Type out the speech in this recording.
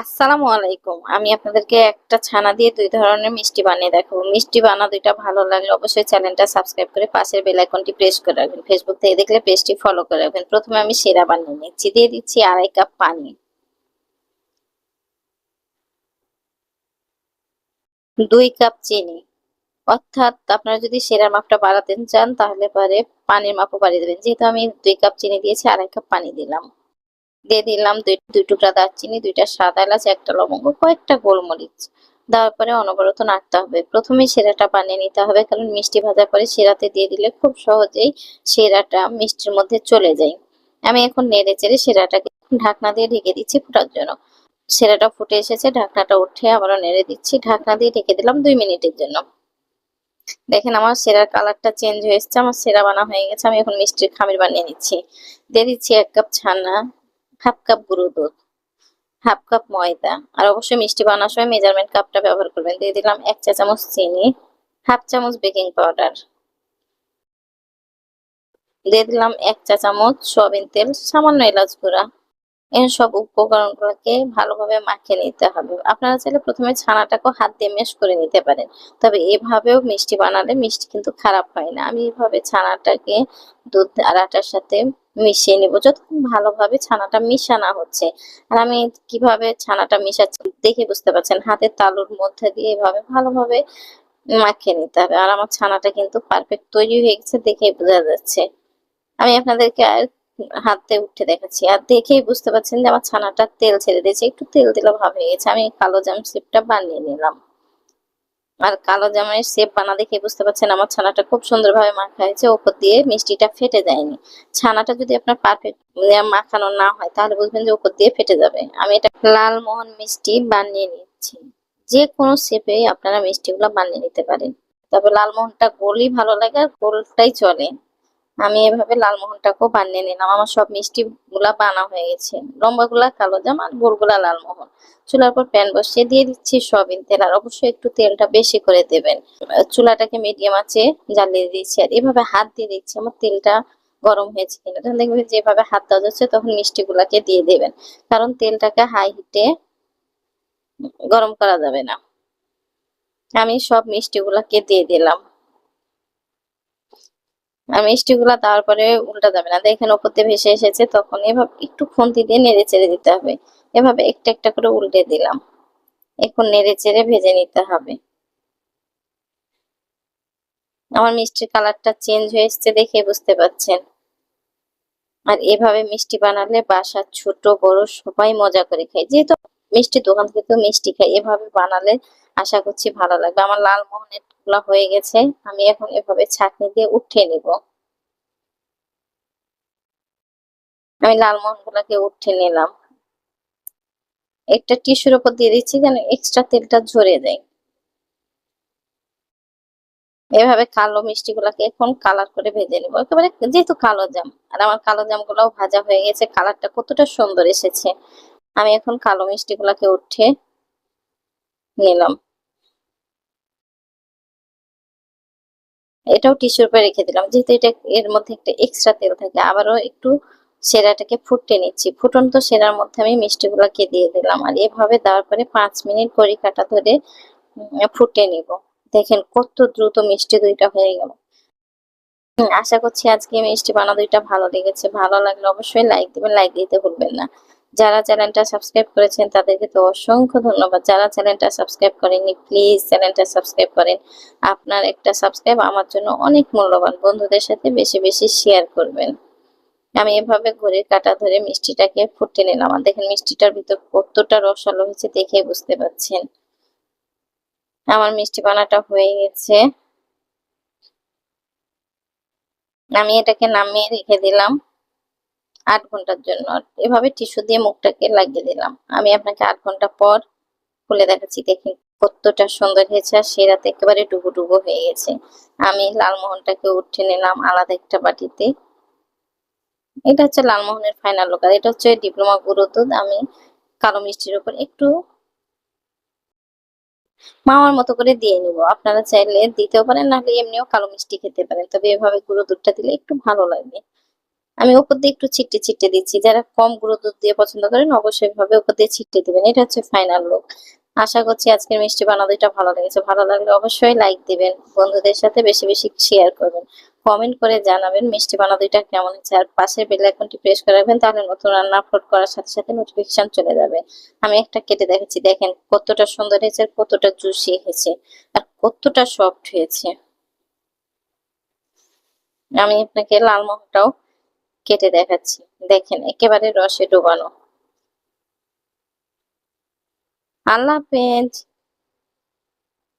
আসসালামু আলাইকুম। আমি আপনাদেরকে একটা ছানা দিয়ে দুই ধরনের মিষ্টি বানিয়ে দেখাবো। মিষ্টি বানা দুইটা ভালো লাগলে অবশ্যই চ্যানেলটা সাবস্ক্রাইব করে পাশের বেল আইকনটি প্রেস করে রাখবেন। ফেসবুক থেকে দেখলে পেজটি ফলো করে রাখবেন। প্রথমে আমি সেরা বানিয়ে নিচ্ছি। দিয়ে দিচ্ছি আড়াই কাপ পানি। দুই কাপ চিনি। অর্থাৎ আপনারা যদি সেরার মাপটা বাড়াতে চান, তাহলে পরে পানির মাপও বাড়িয়ে দেবেন। যেহেতু আমি দুই কাপ চিনি দিয়েছি, আড়াই কাপ পানি দিলাম। দিয়ে দিলাম দুই দুই টুকরা দারচিনি, দুইটা সাদা এলাচ, একটা লবঙ্গ কয়েকটা গোলমরিচ। দেওয়ার পরে অনবরত নাড়তে হবে। প্রথমে সেরাটা বানিয়ে নিতে হবে, কারণ মিষ্টি ভাজার পরে সেরাতে দিয়ে দিলে খুব সহজেই সেরাটা মিষ্টির মধ্যে চলে যায়। আমি এখন নেড়ে চেড়ে সেরাটাকে ঢাকনা দিয়ে ঢেকে দিচ্ছি ফোটার জন্য। সেরাটা ফুটে এসেছে, ঢাকনাটা উঠে আবারও নেড়ে দিচ্ছি। ঢাকনা দিয়ে ঢেকে দিলাম দুই মিনিটের জন্য। দেখেন আমার সেরার কালারটা চেঞ্জ হয়ে এসেছে, আমার সেরা বানা হয়ে গেছে, আমি এখন মিষ্টির খামির বানিয়ে নিচ্ছি। দিয়ে দিচ্ছি এক কাপ ছানা। হাফ কাপ গুঁড়ো দুধ, হাফ কাপ ময়দা, আর অবশ্যই মিষ্টি বানানোর সময় মেজারমেন্ট কাপটা ব্যবহার করবেন। দিয়ে দিলাম এক চা চামচ চিনি, হাফ চামচ বেকিং পাউডার। দিয়ে দিলাম এক চা চামচ সয়াবিন তেল, সামান্য এলাচ গুঁড়া। এই সব উপকরণগুলোকে ভালোভাবে মাখিয়ে নিতে হবে। আপনারা চাইলে প্রথমে ছানাটাকেও হাত দিয়ে মেশ করে নিতে পারেন। তবে এভাবেও মিষ্টি বানালে মিষ্টি কিন্তু খারাপ হয় না। আমি এভাবে ছানাটাকে দুধ আর আটার সাথে মিশিয়ে নিব। যতক্ষণ ভালোভাবে ছানাটা মিশানো হচ্ছে। আর আমি কীভাবে ছানাটা মিশাচ্ছি দেখে বুঝতে পারছেন, হাতের তালুর মধ্যে দিয়ে এভাবে ভালোভাবে মাখিয়ে নিতে হবে। আর আমার ছানাটা কিন্তু পারফেক্ট তৈরি হয়ে গেছে দেখেই বোঝা যাচ্ছে। আমি আপনাদেরকে আর হাতে উঠে দেখাচ্ছি। আর দেখেই বুঝতে পারছেন যে আমার ছানাটা তেল ছেড়ে দিয়েছে। একটু তেল দিলে ভাব হয়ে গেছে। আমি কালো জাম শেপটা বানিয়ে নিলাম। আর কালো জামের শেপ বানা দেখে বুঝতে পারছেন, আমার ছানাটা খুব সুন্দরভাবে মাখা হয়েছে, ওপর দিয়ে মিষ্টিটা ফেটে যায়নি। ছানাটা যদি আপনার পারফেক্ট মাখানো না হয়, তাহলে বুঝবেন যে ওপর দিয়ে ফেটে যাবে। আমি এটা লালমোহন মিষ্টি বানিয়ে নিচ্ছি। যে কোনো শেপে আপনারা মিষ্টিগুলো বানিয়ে নিতে পারেন। তবে লালমোহনটা গোলই ভালো লাগে আর গোলটাই চলে। আমি এভাবে লালমোহনটাকেও বানিয়ে নিলাম। আমার সব মিষ্টি গুলা বানা হয়ে গেছে। লম্বা গুলা কালো জাম আর গোলগুলা লালমোহন। চুলার পর প্যান বসিয়ে দিয়ে দিচ্ছি সয়াবিন তেল আর অবশ্যই একটু তেলটা বেশি করে দেবেন। চুলাটাকে মিডিয়াম আছে জ্বালিয়ে দিচ্ছি আর এভাবে হাত দিয়ে দিচ্ছি আমার তেলটা গরম হয়েছে কিনা। দেখবেন যেভাবে হাত দেওয়া যাচ্ছে তখন মিষ্টি গুলাকে দিয়ে দেবেন। কারণ তেলটাকে হাই হিটে গরম করা যাবে না। আমি সব মিষ্টি গুলাকে দিয়ে দিলাম। মিষ্টিগুলা দেওয়ার পরে উল্টা যাবে না। দেখেন ওপর দিয়ে ভেসে এসেছে, তখন এভাবে একটু খুন্তি দিয়ে নেড়ে চেড়ে দিতে হবে। এভাবে একটা একটা করে উল্টে দিলাম। এখন নেড়ে চেড়ে ভেজে নিতে হবে। আমার মিষ্টির কালারটা চেঞ্জ হয়ে এসছে দেখে বুঝতে পাচ্ছেন আর এভাবে মিষ্টি বানালে বাসার ছোট বড় সবাই মজা করে খায়। যেহেতু মিষ্টি দোকান থেকে তো মিষ্টি খাই এভাবে বানালে আশা করছি ভালো লাগবে। আমার লাল মোহনেরগুলা হয়ে গেছে। আমি এখন এভাবে ছাঁকনি দিয়ে উঠিয়ে নিব। আমি লালমোহন গুলাকে উঠিয়ে নিলাম। একটা টিস্যুর উপর দিয়ে দিচ্ছি যেন এক্সট্রা তেলটা ঝরে যায়। এভাবে কালো মিষ্টি গুলাকে এখন কালার করে ভেজে নিব। একেবারে যেহেতু কালো জাম, আর আমার কালো জাম গুলাও ভাজা হয়ে গেছে কালারটা কতটা সুন্দর এসেছে। আমি এখন কালো মিষ্টি গুলাকে উঠে নিলাম। এটাও টিস্যুর উপরে রেখে দিলাম। যেহেতু এটা এর মধ্যে একটা এক্সট্রা তেল থাকে, আবারও একটু সেরাটাকে ফুটতে নিচ্ছি। ফুটন্ত সেরার মধ্যে আমি মিষ্টিগুলোকে দিয়ে দিলাম আর এভাবে দেওয়ার পরে পাঁচ মিনিট কড়ি কাটা ধরে ফুটে নিব। দেখেন কত দ্রুত মিষ্টি দুইটা হয়ে গেল। আশা করছি আজকে মিষ্টি বানা দুইটা ভালো লেগেছে। ভালো লাগলে অবশ্যই লাইক দিবেন লাইক দিতে ভুলবেন না। যারা চ্যানেলটা সাবস্ক্রাইব করেছেন তাদেরকে তো অসংখ্য ধন্যবাদ। যারা চ্যানেলটা সাবস্ক্রাইব করেননি প্লিজ চ্যানেলটা সাবস্ক্রাইব করেন। আপনার একটা সাবস্ক্রাইব আমার জন্য অনেক মূল্যবান। বন্ধুদের সাথে বেশি বেশি শেয়ার করবেন। আমি এভাবে ঘড়ির কাটা ধরে মিষ্টিটাকে ফুটে নিলাম। আর দেখেন মিষ্টিটার ভিতর কতটা রসালো হয়েছে দেখে বুঝতে পারছেন আমার মিষ্টি বানাটা হয়ে গেছে। আমি এটাকে নামিয়ে রেখে দিলাম। আট ঘণ্টার জন্য। এভাবে টিস্যু দিয়ে মুখটাকে লাগিয়ে দিলাম। আমি আপনাকে আট ঘণ্টা পর খুলে দেখাচ্ছি। দেখি কতটা সুন্দর হয়েছে আর সে রাতে একেবারে ডুবো ডুবো হয়ে গেছে। আমি লালমোহনটাকে উঠে নিলাম আলাদা একটা বাটিতে। এটা হচ্ছে লালমোহনের ফাইনাল লোক আর এটা হচ্ছে ডিপ্লোমা গুঁড়ো দুধ। আমি কালো মিষ্টির উপর একটু মামার মতো করে দিয়ে নিব। আপনারা চাইলে দিতেও পারেন, নাহলে এমনিও কালো মিষ্টি খেতে পারেন। তবে এভাবে গুঁড়ো দুধটা দিলে একটু ভালো লাগবে আমি উপর দিয়ে একটু ছিটে ছিটে দিচ্ছি। যারা কম গুঁড়ো দুধ দিয়ে পছন্দ করেন, অবশ্যই ভাবে উপর দিয়ে ছিটে দিবেন। এটা হচ্ছে ফাইনাল লুক আশা করছি আজকের মিষ্টি বানানোটা ভালো লেগেছে। ভালো লাগলে অবশ্যই লাইক দিবেন, বন্ধুদের সাথে বেশি বেশি শেয়ার করবেন। কমেন্ট করে জানাবেন মিষ্টি বানানোটা কেমন হচ্ছে আর পাশের বেল আইকনটি প্রেস করে রাখবেন, তাহলে নতুন রান্না আপলোড করার সাথে সাথে নোটিফিকেশন চলে যাবে। আমি একটা কেটে দেখাচ্ছি। দেখেন কতটা সুন্দর হয়েছে, কতটা জুসি হয়েছে, আর কতটা সফট হয়েছে। আমি আপনাকে লালমোহনটাও কেটে দেখাচ্ছি। দেখেন একেবারে রসে ডোবানো। আল্লাহ হাফেজ।